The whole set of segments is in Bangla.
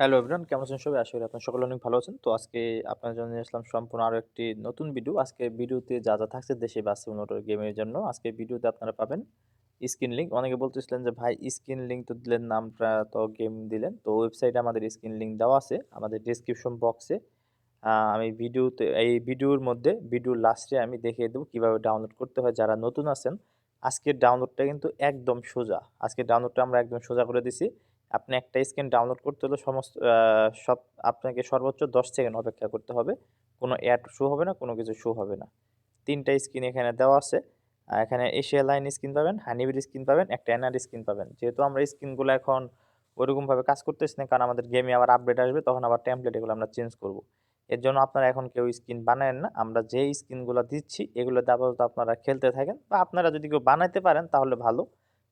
হ্যালো এভরিওয়ান কেমন আছেন সবাই? আশা করি আপনার সকলে অনেক ভালো আছেন। তো আজকে আপনার জন্য নিয়ে আসলাম সম্পূর্ণ আরও একটি নতুন ভিডিও আজকে ভিডিওতে যা যা থাকছে দেশে বা সিমুলেটর গেমের জন্য, আজকে ভিডিওতে আপনারা পাবেন স্ক্রিন লিঙ্ক অনেকে বলতেছিলেন যে, ভাই স্ক্রিন লিঙ্ক তো দিলেন, নামটা তো গেম দিলেন। তো ওয়েবসাইটে আমাদের স্ক্রিন লিঙ্ক দেওয়া আছে, আমাদের ডিসক্রিপশন বক্সে আমি ভিডিওতে এই ভিডিওর মধ্যে ভিডিওর লাস্টে আমি দেখিয়ে দেবো কীভাবে ডাউনলোড করতে হয়। যারা নতুন আছেন, আজকের ডাউনলোডটা কিন্তু একদম সোজা। আজকের ডাউনলোডটা আমরা একদম সোজা করে দিছি। আপনি একটা স্ক্রিন ডাউনলোড করতে হলে সমস্ত সব আপনাকে সর্বোচ্চ দশ সেকেন্ড অপেক্ষা করতে হবে। কোনো অ্যাড শো হবে না, কোনো কিছু শো হবে না। তিনটা স্ক্রিন এখানে দেওয়া আছে। এখানে এশিয়া লাইন স্ক্রিন পাবেন হানিবির স্ক্রিন পাবেন, একটা এনআর স্ক্রিন পাবেন। যেহেতু আমরা স্ক্রিনগুলো এখন ওরকমভাবে কাজ করতেছি না, কারণ আমাদের গেমে আবার আপডেট আসবে, তখন আবার টেমপ্লেট এগুলো আমরা চেঞ্জ করব। এর জন্য আপনারা এখন কেউ স্ক্রিন বানায়েন না। আমরা যে স্ক্রিনগুলো দিচ্ছি, এগুলোতে আপাতত আপনারা খেলতে থাকেন। বা আপনারা যদি কেউ বানাইতে পারেন, তাহলে ভালো।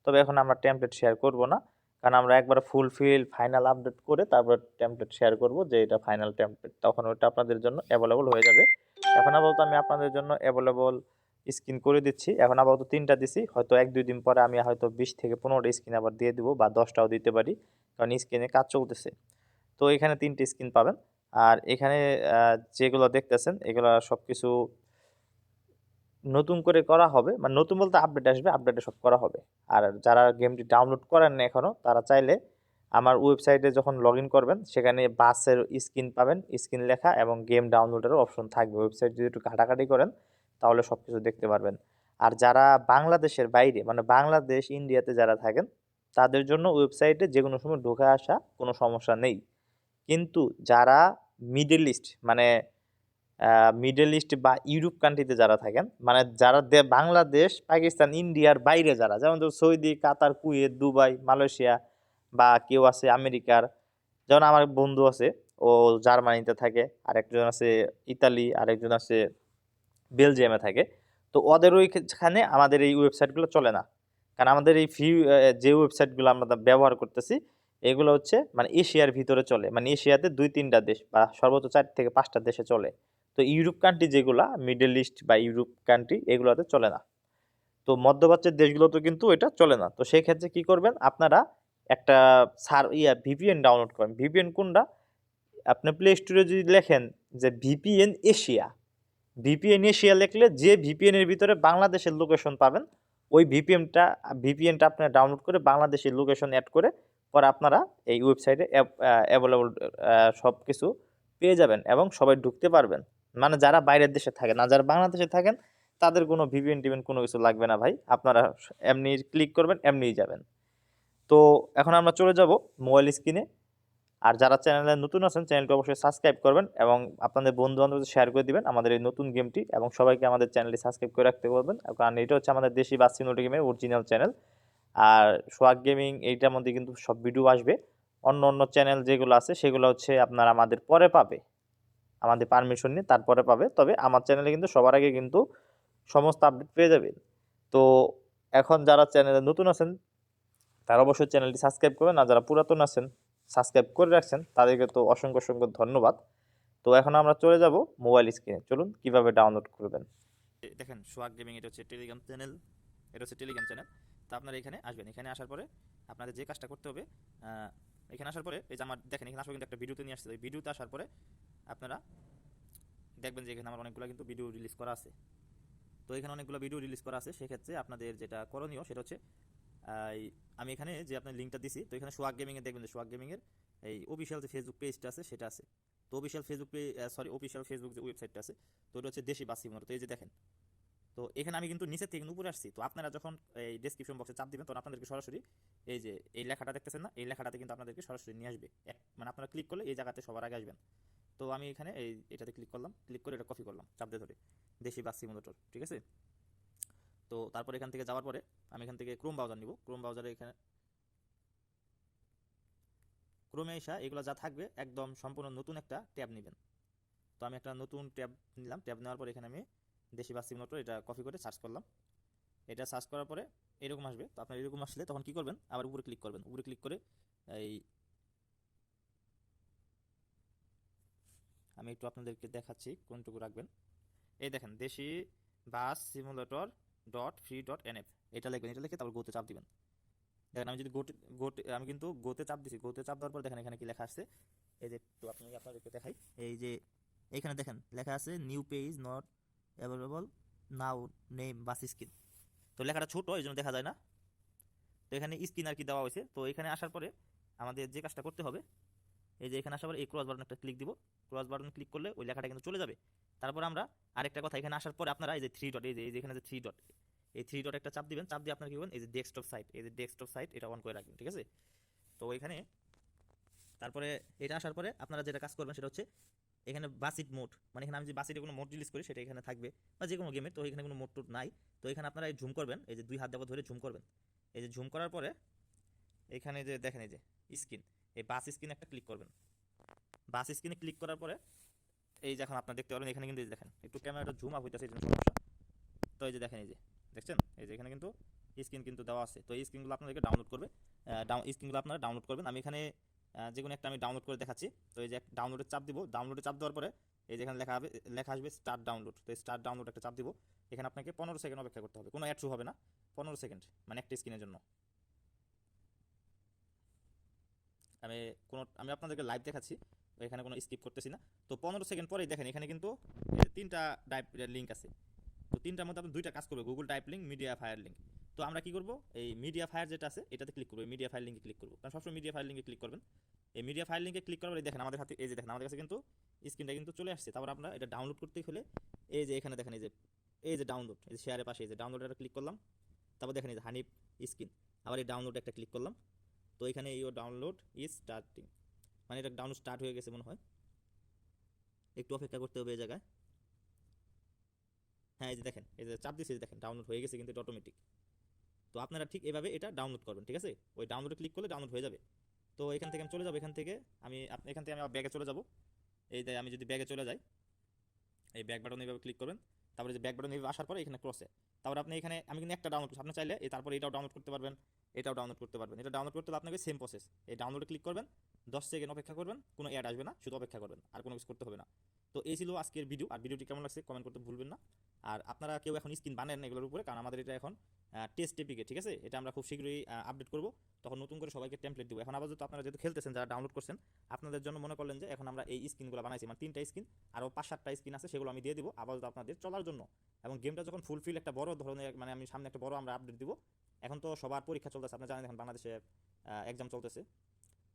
তবে এখন আমরা টেমপ্লেট শেয়ার করব না। কারণ আমরা একবার ফুলফিল ফাইনাল আপডেট করে তারপর টেমপ্লেট শেয়ার করব যে এটা ফাইনাল টেমপ্লেট তখন ওটা আপনাদের জন্য অ্যাভেলেবল হয়ে যাবে। এখন আপাতত আমি আপনাদের জন্য অ্যাভেলেবল স্ক্রিন করে দিচ্ছি। এখন আপাতত তিনটা দিছি। হয়তো এক, দুই দিন পরে আমি হয়তো বিশ থেকে পনেরোটা স্ক্রিন আবার দিয়ে দিব বা দশটাও দিতে পারি, কারণ স্ক্রিনে কাজ চলতেছে। তো এখানে তিনটে স্ক্রিন পাবেন। আর এখানে যেগুলো দেখতেছেন, এগুলো সব কিছু নতুন করে করা হবে মানে নতুন বলতে আপডেট আসবে আপডেটে সব করা হবে। আর যারা গেমটি ডাউনলোড করেন না এখনও তারা চাইলে আমার ওয়েবসাইটে যখন লগ করবেন, সেখানে বাসের স্ক্রিন পাবেন, স্ক্রিন লেখা এবং গেম ডাউনলোডেরও অপশন থাকবে। ওয়েবসাইট যদি একটু ঘাটাঘাটি করেন, তাহলে সব কিছু দেখতে পারবেন। আর যারা বাংলাদেশের বাইরে মানে বাংলাদেশ, ইন্ডিয়াতে যারা থাকেন, তাদের জন্য ওয়েবসাইটে যে কোনো সময় ঢোকে আসা কোনো সমস্যা নেই। কিন্তু যারা মিডল ইস্ট মানে মিডল ইস্ট বা ইউরোপ কান্ট্রিতে যারা থাকেন মানে যারা বাংলাদেশ, পাকিস্তান ইন্ডিয়ার বাইরে যারা, যেমন ধর Saudi, Qatar, Kuwait, Dubai, Malaysia বা কেউ আছে আমেরিকার, যেমন আমার বন্ধু আছে, ও জার্মানিতে থাকে, আরেকজন আছে ইতালি, আরেকজন আছে বেলজিয়ামে থাকে, তো ওদের ওইখানে আমাদের এই ওয়েবসাইটগুলো চলে না। কারণ আমাদের এই ফ্রি যে ওয়েবসাইটগুলো আমরা ব্যবহার করতেছি, এগুলো হচ্ছে মানে এশিয়ার ভিতরে চলে মানে এশিয়াতে দুই তিনটা দেশ বা সর্বোচ্চ চার থেকে পাঁচটা দেশে চলে। তো ইউরোপ কান্ট্রি যেগুলা মিডল ইস্ট বা ইউরোপ কান্ট্রি এগুলোতে চলে না। তো মধ্যপ্রাচ্যের দেশগুলোতে কিন্তু এটা চলে না। তো সেই ক্ষেত্রে কী করবেন? আপনারা একটা সার, ইয়া ভিপিএন ডাউনলোড করেন। ভিপিএন কোনটা? আপনি প্লে স্টোরে যদি লেখেন যে ভিপিএন এশিয়া ভিপিএন এশিয়া লিখলে যে ভিপিএনের ভিতরে বাংলাদেশের লোকেশন পাবেন, ওই ভিপিএনটা ভিপিএনটা আপনারা ডাউনলোড করে বাংলাদেশের লোকেশন অ্যাড করে, পরে আপনারা এই ওয়েবসাইটে অ্যাভেলেবল সব কিছু পেয়ে যাবেন এবং সবাই ঢুকতে পারবেন। মানে যারা বাইরের দেশে থাকেন, না, যারা বাংলাদেশে থাকেন, তাদের কোনো ভিভিএন টিভিএন কোনো কিছু লাগবে না ভাই। আপনারা এমনি ক্লিক করবেন, এমনিই যাবেন। তো এখন আমরা চলে যাব মোবাইল স্ক্রিনে আর যারা চ্যানেলে নতুন আছেন চ্যানেলটি অবশ্যই সাবস্ক্রাইব করবেন এবং আপনাদের বন্ধু বান্ধবদের শেয়ার করে দিবেন আমাদের এই নতুন গেমটি এবং সবাইকে আমাদের চ্যানেলটি সাবস্ক্রাইব করে রাখতে বলবেন। কারণ এটা হচ্ছে আমাদের দেশি বাসি নোটি গেমের অরিজিনাল চ্যানেল আর সোয়াগ গেমিং এইটার মধ্যে কিন্তু সব ভিডিও আসবে। অন্য অন্য চ্যানেল যেগুলো আছে, সেগুলো হচ্ছে আপনারা আমাদের পরে পাবে। আমাদের পারমিশন নিয়ে তারপরে পাবে। তবে আমার চ্যানেলে কিন্তু সবার আগে কিন্তু সমস্ত আপডেট পেয়ে যাবেন। তো এখন যারা চ্যানেলে নতুন আছেন, তারা অবশ্যই চ্যানেলটি সাবস্ক্রাইব করবেন। আর যারা পুরাতন আছেন সাবস্ক্রাইব করে রাখছেন, তাদেরকে তো অসংখ্য অসংখ্য ধন্যবাদ। তো এখন আমরা চলে যাব মোবাইল স্ক্রিনে চলুন, কীভাবে ডাউনলোড করবেন? দেখেন সোয়াগ গেমিং এটা হচ্ছে টেলিগ্রাম চ্যানেল এটা হচ্ছে টেলিগ্রাম চ্যানেল তো আপনারা এখানে আসবেন। এখানে আসার পরে আপনাদের যে কাজটা করতে হবে এখানে আসার পরে, এই যে আমার, দেখেন, এখানে আসলে কিন্তু একটা ভিডিওতে নিয়ে আসছে। ওই ভিডিওতে আসার পরে আপনারা দেখবেন যে এখানে আমার অনেকগুলো কিন্তু ভিডিও রিলিজ করা আছে। তো এখানে অনেকগুলো ভিডিও রিলিজ করা আছে, সেক্ষেত্রে আপনাদের যেটা করণীয় সেটা হচ্ছে আমি এখানে যে আপনার লিঙ্কটা দিছি, তো এখানে সোয়াগ গেমিংয়ে দেখবেন যে সোয়াগ গেমিংয়ের এই অফিসিয়াল যে ফেসবুক পেজটা আছে, সেটা আছে। তো official Facebook sorry official Facebook যে ওয়েবসাইটটা আছে, তো ওটা হচ্ছে দেশি বাসি মতো তো এই যে দেখেন। তো এখানে আমি কিন্তু নিচের থেকে উপরে আসছি, তো আপনারা যখন এই ডেসক্রিপশন বক্সে চাপ দিবেন, তখন আপনাদেরকে সরাসরি এই যে এই লেখাটা দেখতেছেন না, এই লেখাটাতে কিন্তু আপনাদেরকে সরাসরি নিয়ে আসবে। মানে আপনারা ক্লিক করলে এই জায়গাতে সবার আগে আসবেন। তো আমি এখানে এই এটাতে ক্লিক করলাম ক্লিক করে এটা কপি করলাম, চাপ দিয়ে ধরে। দেশি বাস সিমুলেটর ঠিক আছে? তো তারপর এখান থেকে যাওয়ার পরে আমি এখান থেকে ক্রোম ব্রাউজার নিব। ক্রোম ব্রাউজারে এখানে ক্রোমে এসা এগুলো যা থাকবে একদম সম্পূর্ণ নতুন একটা ট্যাব নেবেন। তো আমি একটা নতুন ট্যাব নিলাম। ট্যাব নেওয়ার পর এখানে আমি দেশি বাস সিমুলেটর এটা কপি করে সার্চ করলাম। এটা সার্চ করার পরে এরকম আসবে। তো আপনার এরকম আসলে তখন কি করবেন? আবার উপরে ক্লিক করবেন। উপরে ক্লিক করে এই আমি একটু আপনাদেরকে দেখাচ্ছি, কোনটুকু রাখবেন। এই দেখেন, Deshi bus simulator dot free dot NF. এটা লিখবেন, এটা লিখে তারপর গোতে চাপ দিবেন। দেখেন, আমি যদি গোটে গোটে আমি কিন্তু গোতে চাপ দিছি, গোতে চাপ দেওয়ার পর দেখেন এখানে কি লেখা আসছে এই যে একটু আপনি আপনাদেরকে দেখাই, এই যে এখানে দেখেন, লেখা আছে new page not available now name bus screen তো লেখাটা ছোট, এই জন্য দেখা যায় না। তো এখানে স্ক্রিন আর কি দেওয়া হয়েছে। তো এখানে আসার পরে আমাদের যে কাজটা করতে হবে এই যে এখানে আসার পরে এই ক্রস বাটন একটা ক্লিক দিব। ক্রস বাটন ক্লিক করলে ওই লেখাটা কিন্তু চলে যাবে। তারপর আমরা আরেকটা কথা, এখানে আসার পরে আপনারা এই যে থ্রি ডট এই যে এখানে যে থ্রি ডট এই থ্রি ডট একটা চাপ দিবেন। চাপ দিয়ে আপনার কি করবেন এই যে ডেস্কটপ সাইট এই যে ডেস্কটপ সাইট এটা অন করে রাখবেন, ঠিক আছে? তো এখানে তারপরে এটা আসার পরে আপনারা যেটা কাজ করবেন সেটা হচ্ছে এখানে বাসিট মোড মানে এখানে আমি যে বাসিটে কোনো মোড রিলিজ করি সেটা এখানে থাকবে, বা যে কোনো গেমের তো এখানে কোনো মোড টোড নাই। তো এখানে আপনারা এই ঝুম করবেন, এই যে দুই হাত দেওয়া ধরে ঝুম করবেন। এই যে ঝুম করার পরে এখানে যে দেখেন এই যে স্ক্রিন এই বাস স্ক্রিনে একটা ক্লিক করবেন। বাস স্ক্রিনে ক্লিক করার পরে, এই যে এখন আপনারা দেখতে পারবেন, এখানে কিন্তু দেখেন, একটু ক্যামেরাটা জুম আপ হইতেছে, এই জন্য সমস্যা। তো এই যে দেখেন এই যে, দেখছেন? এই যে এখানে কিন্তু স্ক্রিন কিন্তু দেওয়া আছে। তো এই স্ক্রিনগুলো আপনাদেরকে ডাউনলোড করবে। ডাউন স্ক্রিনগুলো আপনারা ডাউনলোড করবেন। আমি এখানে যে কোনো একটা আমি ডাউনলোড করে দেখাচ্ছি। তো এই যে ডাউনলোডের চাপ দিব। ডাউনলোডে চাপ দেওয়ার পরে, এই যেখানে লেখা হবে লেখা আসবে স্টার্ট ডাউনলোড তো স্টার্ট ডাউনলোড একটা চাপ দিব। এখানে আপনাকে পনেরো সেকেন্ড অপেক্ষা করতে হবে। কোনো অ্যাড শো হবে না। পনেরো সেকেন্ড মানে একটা স্ক্রিনের জন্য। আমি কোনো, আমি আপনাদেরকে লাইভ দেখাচ্ছি, এখানে কোনো স্কিপ করতেছি না। তো পনেরো সেকেন্ড পরেই দেখেন, এখানে কিন্তু তিনটা ডাইপ লিঙ্ক আছে। তো তিনটার মধ্যে আপনি দুইটা কাজ করবে Google type link MediaFire link তো আমরা কি করব? এই মিডিয়া ফায়ার যেটা আছে, এটাতে ক্লিক করব মিডিয়া ফায়ার লিঙ্কে ক্লিক করব। কারণ সবসময় মিডিয়া ফায়ার লিঙ্কে ক্লিক করবেন। এই মিডিয়া ফায়ার লিঙ্কে ক্লিক করার দেখেন, আমাদের হাতে, এই যে দেখেন, আমাদের কাছে কিন্তু স্ক্রিনটা কিন্তু চলে আসছে। তারপর আমরা এটা ডাউনলোড করতে হলে, এই যে এখানে দেখেন, এই যে এই যে ডাউনলোড এই যে শেয়ারের পাশে, এই যে ডাউনলোড একটা ক্লিক করলাম। তারপর দেখেন, এই যে হানিফ স্ক্রিন আবার এই ডাউনলোড একটা ক্লিক করলাম। তো এখানে এই ডাউনলোড ইজ স্টার্টিং মানে এটা ডাউনলোড স্টার্ট হয়ে গেছে মনে হয়। একটু অপেক্ষা করতে হবে এই জায়গায়। হ্যাঁ এই যে দেখেন, এই যে চাপ দিয়েছে দেখেন ডাউনলোড হয়ে গেছে কিন্তু এটা অটোমেটিক তো আপনারা ঠিক এভাবে এটা ডাউনলোড করবেন, ঠিক আছে? ওই ডাউনলোডে ক্লিক করলে ডাউনলোড হয়ে যাবে। তো এখান থেকে আমি চলে যাব, এখান থেকে আমি এখান থেকে আমি ব্যাগে চলে যাব। এই আমি যদি ব্যাগে চলে যাই, এই ব্যাক বাটন এইভাবে ক্লিক করবেন। তারপরে যে ব্যাক বাটন এইভাবে আসার পরে এখানে ক্রসে তারপরে আপনি এখানে, আমি কিন্তু একটা ডাউনলোড আপনি চাইলে তারপরে এটাও ডাউনলোড করতে পারবেন। এটাও ডাউনলোড করতে পারবেন। এটা ডাউনলোড করতে আপনাকে সেম প্রসেস এই ডাউনলোডে ক্লিক করবেন, দশ সেকেন্ড অপেক্ষা করবেন, কোনো অ্যাড আসবে না, শুধু অপেক্ষা করবেন, আর কোনো কিছু করতে হবে না। তো এই ছিল আজকের ভিডিও আর ভিডিওটি কেমন লাগছে কমেন্ট করতে ভুলবেন না। আর আপনারা কেউ এখন স্ক্রিন বানেন এগুলোর উপরে, কারণ আমাদের এটা এখন টেস্ট টেপিকে ঠিক আছে? এটা আমরা খুব শীঘ্রই আপডেট করব। তখন নতুন করে সবাইকে টেমপ্লেট দেবো। এখন আপাতত আপনারা যেহেতু খেলতেছেন, যারা ডাউনলোড করছেন, আপনাদের জন্য মনে করলেন যে এখন আমরা এই স্ক্রিনগুলো বানাইছি মানে তিনটা স্ক্রিন আরও পাঁচ সাতটা স্ক্রিন আছে, সেগুলো আমি দিয়ে দিব আপাতত আপনাদের চলার জন্য। এবং গেমটা যখন ফুলফিল একটা বড় ধরনের মানে আমি সামনে একটা বড় আমরা আপডেট দিব এখন তো সবার পরীক্ষা চলতেছে আপনি জানেন এখন বাংলাদেশে এক্সাম চলতেছে।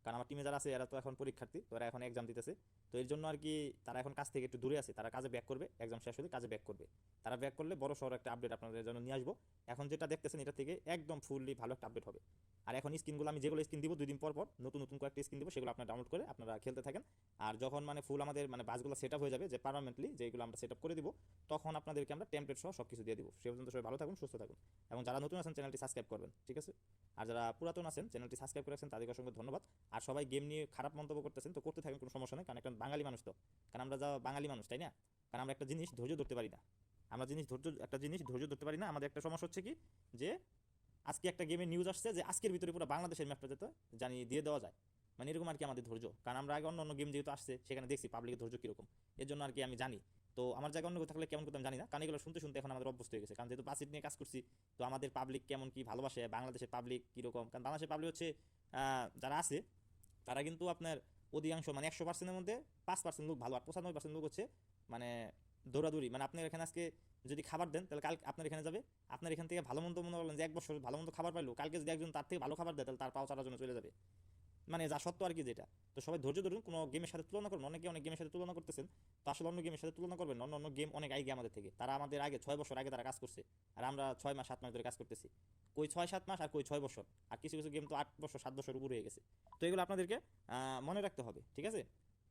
কারণ আমার টিমে যারা আছে, এরা তো এখন পরীক্ষার্থী, তো এরা এখন এক্সাম দিতেছে। তো এর জন্য আর কি তারা এখন কাজ থেকে একটু দূরে আছে, তারা কাজে ব্যাক করবে এক্সাম শেষ হলে কাজে ব্যাক করবে। তারা ব্যাক করলে বড় শহর একটা আপডেট আপনাদের জন্য নিয়ে আসব। এখন যেটা দেখতেছেন, এটা থেকে একদম ফুললি ভালো একটা আপডেট হবে। আর এখন স্ক্রিনগুলো আমি যেগুলো স্ক্রিন দিব দুই দিন পর পর, নতুন নতুন কয়েকটা স্ক্রিন দিব, সেগুলো আপনারা ডাউনলোড করে আপনারা খেলতে থাকেন। আর যখন মানে ফুল আমাদের মানে বাসগুলো সেট হয়ে যাবে, যে পারমানেন্টলি যেগুলো আমরা সেট করে দিব, তখন আপনাদেরকে আমরা টেমপ্লেট সহ সব কিছু দিয়ে দিব। সে পর্যন্ত সবাই ভালো থাকুন, সুস্থ থাকুন। এবং যারা নতুন আছেন চ্যানেলটি সাবস্ক্রাইব করবেন, ঠিক আছে? আর যারা পুরাতন আছেন চ্যানেলটি সাবস্ক্রাইব করেছেন তাদেরকে অসংখ্য ধন্যবাদ। আর সবাই গেম নিয়ে খারাপ মন্তব্য করতেছেন, তো করতে থাকেন, কোনো সমস্যা নেই, কারণ একটা বাঙালি মানুষ তো। কারণ আমরা যা বাঙালি মানুষ, তাই না? কারণ আমরা একটা জিনিস ধৈর্য ধরতে পারি না। আমরা জিনিস ধৈর্য, একটা জিনিস ধৈর্য ধরতে পারি না। আমাদের একটা সমস্যা হচ্ছে কি? যে আজকে একটা গেমের নিউজ আসছে যে আজকের ভিতরে পুরো বাংলাদেশের ম্যাপটা যেতে জানিয়ে দিয়ে দেওয়া যায়। মানে এরকম আর কি আমাদের ধৈর্য। কারণ আমরা আগে অন্য অন্য গেম যেহেতু আসছে, সেখানে দেখছি পাবলিকের ধৈর্য কীরকম। এর জন্য আর কি আমি জানি। তো আমার জায়গায় অন্য থাকলে কেমন করতাম জানি না। কারণ এগুলো শুনতে শুনতে এখন আমাদের অভ্যস্ত হয়ে গেছে। কারণ যেহেতু বাসিট নিয়ে কাজ করছি, তো আমাদের পাবলিক কেমন কি ভালোবাসে, বাংলাদেশের পাবলিক কীরকম? কারণ বাংলাদেশের পাবলিক হচ্ছে যারা আছে, তারা কিন্তু আপনার অধিকাংশ মানে একশো পার্সেন্টের মধ্যে পাঁচ পার্সেন্ট লোক ভালো, আর পঁচানব্বই পার্সেন্ট লোক হচ্ছে মানে দৌড়াদৌড়ি। মানে আপনার এখানে আজকে যদি খাবার দেন, তাহলে কাল আপনার এখানে যাবে। আপনার এখান থেকে ভালো মন্দ মনে করলেন যে, এক বছর ভালো মন্দ খাবার পাইলো, কালকে যদি একজন তার থেকে ভালো খাবার দেয়, তাহলে তার পাও চারার জন্য চলে যাবে। মানে যা সত্য আর কি যেটা। তো সবাই ধৈর্য ধরুন, কোনো গেমের সাথে তুলনা করুন। অনেকে অনেক গেমের সাথে তুলনা করতেছেন, তো আসলে অন্য গেমের সাথে তুলনা করবেন অন্য অন্য গেম অনেক আগে আমাদের থেকে। তারা আমাদের আগে ছয় বছর আগে তারা কাজ করছে, আর আমরা ছয় মাস, সাত মাস ধরে কাজ করতেছি। কই ছয়, সাত মাস, আর কই ছয় বছর। আর কিছু কিছু গেম তো আট বছর, সাত বছর উপর হয়ে গেছে। তো এগুলো আপনাদেরকে মনে রাখতে হবে, ঠিক আছে?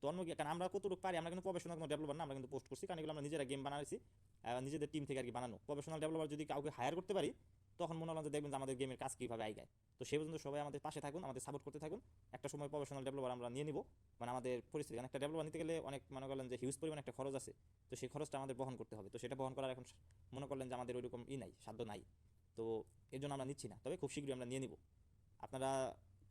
তো অন্য কারণ আমরা কতটুকু পারি, আমরা কিন্তু প্রফেশনাল কোনো ডেভেলপার না, আমরা কিন্তু পোস্ট করছি। কারণ এগুলো আমরা নিজেরা গেম বানাইছি নিজেদের টিম থেকে আর কি বানানো। প্রফেশনাল ডেভেলপার যদি কাউকে হায়ার করতে পারি, তখন মনে হলো যে দেখবেন যে আমাদের গেমের কাজ কীভাবে আইগায় তো সে পর্যন্ত সবাই আমাদের পাশে থাকুন, আমাদের সাপোর্ট করতে থাকুন। একটা সময় প্রফেশনাল ডেভেলপার আমরা নিয়ে নিব। মানে আমাদের পরিস্থিতি, কারণ একটা ডেভেলপার নিতে গেলে অনেক মনে করলেন যে হিউজ পরিমাণ একটা খরচ আছে। তো সেই খরচটা আমাদের বহন করতে হবে। তো সেটা বহন করার এখন মনে করলেন যে আমাদের ওইরকম ই নাই, সাধ্য নাই। তো এর জন্য আমরা নিচ্ছি না। তবে খুব শীঘ্রই আমরা নিয়ে নিব। আপনারা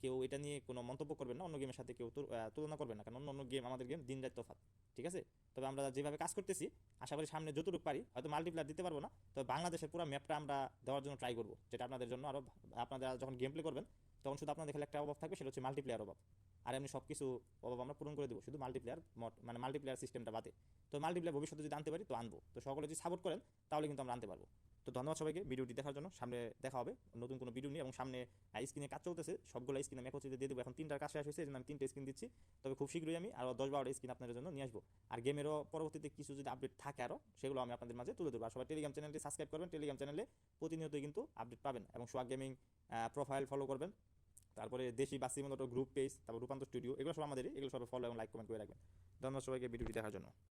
কেউ এটা নিয়ে কোনো মন্তব্য করবেন না, অন্য গেমের সাথে কেউ তুল- তুলনা করবেন না, কারণ অন্য অন্য গেম আমাদের গেম দিন রাত তফাৎ, ঠিক আছে? তবে আমরা যেভাবে কাজ করতেছি, আশা করি সামনে যতটুকু পারি, হয়তো মাল্টিপ্লেয়ার দিতে পারব না, তবে বাংলাদেশের পুরো ম্যাপটা আমরা দেওয়ার জন্য ট্রাই করব, যেটা আপনাদের জন্য আরও আপনারা যখন গেম প্লে করবেন, তখন শুধু আপনাদের খালি একটা অভাব থাকবে, সেটা হচ্ছে মাল্টিপ্লেয়ার অভাব। আর এমনি সব কিছু অভাব আমরা পূরণ করে দেবো, শুধু মাল্টিপ্লেয়ার মানে মাল্টিপ্লেয়ার সিস্টেমটা বাদে। তো মাল্টিপ্লেয়ার ভবিষ্যতে যদি আনতে পারি, তো আনব। তো সকলে যদি সাপোর্ট করেন, তাহলে কিন্তু আমরা আনতে পারব। তো ধন্যবাদ সবাইকে ভিডিওটি দেখার জন্য। সামনে দেখা হবে নতুন কোনো ভিডিও নিয়ে এবং সামনে স্ক্রিনে কাজ চলতেছে। সবগুলো স্ক্রিন আমি একত্রিত দিয়ে দেবো। এখন তিনটার কাজ শেষ হয়েছে, এই জন্য আমি তিনটে স্ক্রিন দিচ্ছি। তবে খুব শীঘ্রই আমি আরও দশ বারোটা স্ক্রিন আপনাদের জন্য নিয়ে আসব। আর গেমেরও পরবর্তীতে কিছু যদি আপডেট থাকে আরও, সেগুলো আমি আপনাদের মাঝে তুলে দেবো আর সবাই টেলিগ্রাম চ্যানেলটি সাবস্ক্রাইব করবেন। টেলিগ্রাম চ্যানেলে প্রতিনিয়তই কিন্তু আপডেট পাবেন এবং সোয়াগ গেমিং প্রোফাইল ফলো করবেন। তারপরে দেশি বাসি মতো গ্রুপ পেজ তারপর রূপান্তর স্টুডিও এগুলো সব আমাদেরই। এগুলো সব ফলো এবং লাইক কমেন্ট করে রাখবেন। ধন্যবাদ সবাইকে, ভিডিওটি দেখার জন্য।